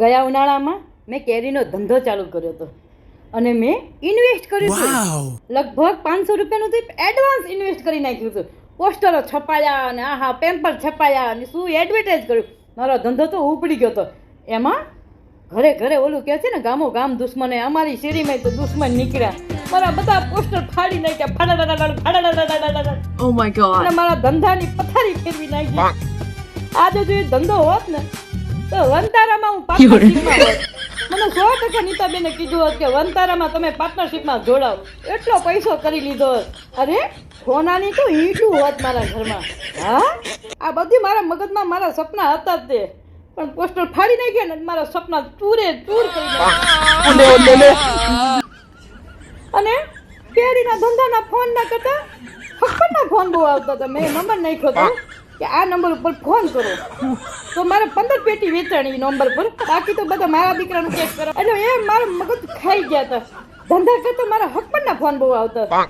ગયા ઉનાળામાં મેં કેરીનો ધંધો ચાલુ કર્યો હતો. અને મેં ઇન્વેસ્ટ કર્યું હતું. લગભગ પાંચસો રૂપિયાનું તો એડવાન્સ ઇન્વેસ્ટ કરી નાખ્યું હતું. પોસ્ટરો છપાયા અને આહા પેમ્પર છપાયા અને શું એડવર્ટાઇઝ કર્યું. મારો ધંધો તો ઉપડી ગયો હતો. એમાં ઘરે ઘરે ઓલું કહે છે ને ગામો ગામ દુશ્મને અમારી શેરીમાં તો દુશ્મન નીકળ્યા. મારા બધા પોસ્ટર ફાડી નાખ્યા ફાડા ફાડા my અને god. મારા ધંધાની પથારી ફેરવી નાખી. આજે જો એ ધંધો હોત ને તો વનતારામાં હું પાર્ટનરશિપમાં હોત મને સો ટકા નીતાબેને કીધું હોત કે વનતારામાં તમે પાર્ટનરશિપમાં જોડાવ એટલો પૈસો કરી લીધો અરે સોનાની તો ઈટું હોત મારા ઘરમાં. હા? આ બધી મારા મગજમાં મારા સપના હતા જ તે. પણ પોસ્ટર ફાડી નાખ્યા ને મારા સપના ચૂરે ચૂર કરી અને કેરીના ધંધાના ફોન ના કરતા ફોન બહુ આવતા હતા. મેં નંબર નાખ્યો હતો કે આ નંબર ઉપર ફોન કરો. તો મારે પંદર પેટી વેચાણી નંબર પર. બાકી તો બધા મારા દીકરાનું ચેક કરો. એટલે એ મારા મગજ ખાઈ ગયા હતા. ધંધા કરતા મારા હકપણના ફોન બહુ આવતા હતા.